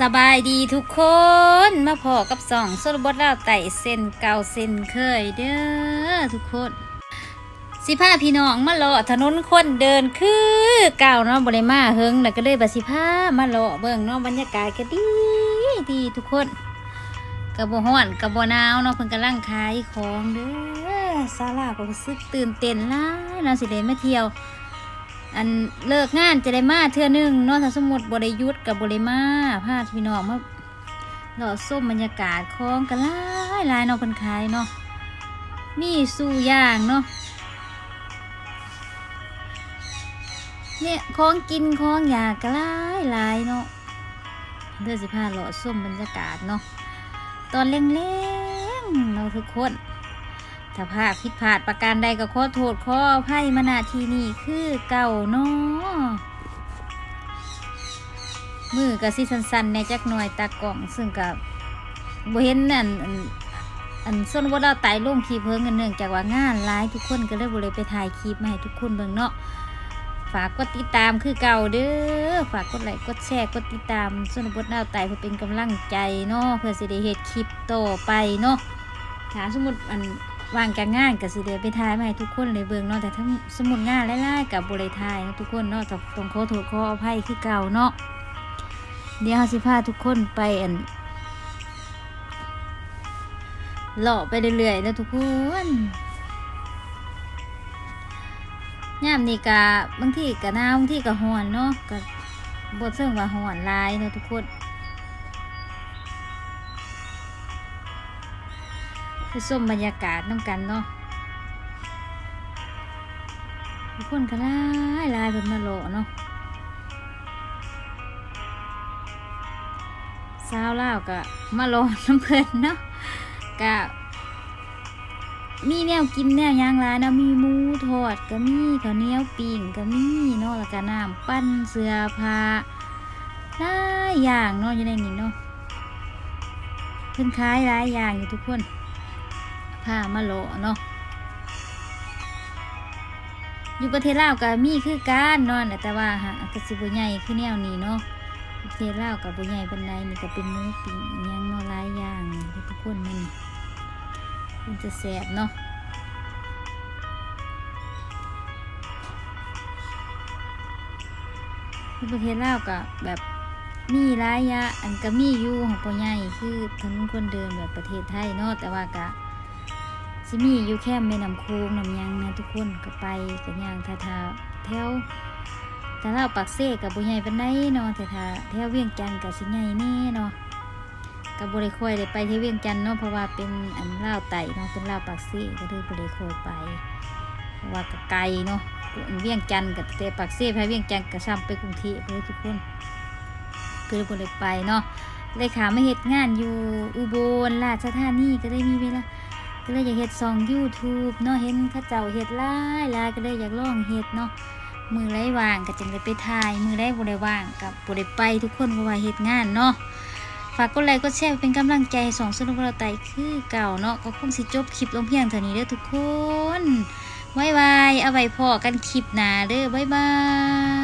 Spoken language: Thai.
สบายดีทุกคนมาพอกับสองสรบดลาวไต่เส้นเก่าเส้นเคยเด้อทุกคน สิพาพี่น้องมาเลาะถนนคนเดินคือเก่าเนาะบริมาเฮิงแล้วก็เลยบาสิพามาเลาะเบิ่งเนาะบรรยากาศก็ดีดีทุกคนกระบห้อนกระบหนาวเนาะเพิ่นกำลังขายของเด้อซาลาก็รู้สึกตื่นเต้นลายเนาะสิได้มาเที่ยว อันเลิกงานจะได้มาเทื่อหนึงเนาะถ้าสมมติบริยุทธ์กับบริมาพาพี่น้องมาเลาะส้มบรรยากาศของกันลายลายเนาะเพิ่นขายเนาะมีสู่ย่างเนาะเนี่ยของกินของอยากก็หลายลายเนาะเดือสิพาเลาะส้มบรรยากาศเนาะตอนเล้งๆเราะทุกคน ถ้าพลาดผิดพลาดประการใดก็ขอโทษขออภัยมาณที่นี่คือเก่าเนาะมือกับสิสันๆในจักหน่อยตากล่อง ซึ่งกับบ่เห็นอันอันอันส้นว่าเราไต่ลงคลิปเพิ่งกันเนื่องจากว่างานหลายทุกคนก็เลยบ่เลยไปถ่ายคลิปมาให้ทุกคนเบิ่งเนาะฝากกดติดตามคือเก่าเด้อฝากกดไลค์กดแชร์กดติดตามส้นบดดาวไต่เพื่อเป็นกำลังใจเนาะเพื่อสิได้เฮ็ดคลิปต่อไปเนาะถ้าสมมติอัน ว่างจากงานกับสิเดไปทายมาให้ทุกคนเลยเบิ่งเนาะแต่ทั้งสมุดงานไล่ๆกับบริทายเนาะทุกคนเนาะต้องต้องขอโทษขออภัยคือเก่าเนาะเดี๋ยวเราสิพาทุกคนไปอันเลาะไปเรื่อยๆแล้วทุกคนยามนี่กะบางที่กะหนาวบางที่กะฮ้อนเนาะกะบทเสื่องว่าฮ้อนลายเนาะทุกคน ไปส้มบรรยากาศน้ำกันเนาะทุกคนก็ลายลายเป็นมาโลเนาะสาวล่าก็มาโลน้ำเพลินเนาะก็มีแนวกินแนวย่างลายนะมีหมูทอดก็มีข้าวเหนียวปิ้งก็มีเนาะแล้วก็น้ำปั้นเสื้อผ้าหลายอย่างเนาะอยู่ในนี้เนาะเพิ่นขายหลายอย่างอยู่ทุกคน ผ้ามาโลเนาะอยู่ประเทศลาวก็มีคือการนาะแต่ว่าฮะก็สิบ่ใหญ่คือแนวนี้เนาะประเทศลาวกับบ่ใหญ่ปานใดนี่ก็เป็นหมูปิ้งยังเนาะหลายอย่างทุกคนมันมันจะแซ่บเนาะยู่ประเทศลาวก็แบบมีหลายยางอันก็มีอยู่ของบ่ใหญ่คือถนนคนเดินแบบประเทศไทยเนาะแต่ว่าก็ สิมีอยู่แค่แม่น้ำโค้งน้ำยังนะทุกคนก็ไปกันย่างทาทาแถวแต่เราปักเซ่กับบุญใหญ่เป็นไดเนาะแต่ถ้าแถวเวียงจันทน์กับสิใหญ่แน่เนาะกับบริคอยได้ไปที่เวียงจันทน์เนาะเพราะว่าเป็นอันล่าวไต่เนาะเป็นล่าวปักเซ่ก็เลยบริคอยไปเพราะว่าก็ไกลเนาะเวียงจันทน์กับแต่ปักเซ่ไปเวียงจันทน์กับซ้ำไปกรุงเทพเลยทุกคนก็เลยบริไปเนาะเลยขามาเฮ็ดงานอยู่อุบลราชธานีก็ได้มีเวลา ก็เลยอยากเฮ็ดซอง YouTube เนาะเห็นข้าเจ้าเฮ็ดหลายหลายก็เลยอยากลองเฮ็ดเนาะมือไรว่างก็จึงได้ไปถ่าย มือไรบ่ได้ว่างกับบ่ได้ไปทุกคนเพราะว่าเฮ็ดงานเนาะฝากกดไลค์กดแชร์เป็นกำลังใจให้สองสนุกเราไตคือเก่าเนาะก็คงสิจบคลิปลงเพียงเท่านี้เด้อทุกคนบ๊ายบายเอาไว้พอกันคลิปหน้าเด้อบ๊ายบาย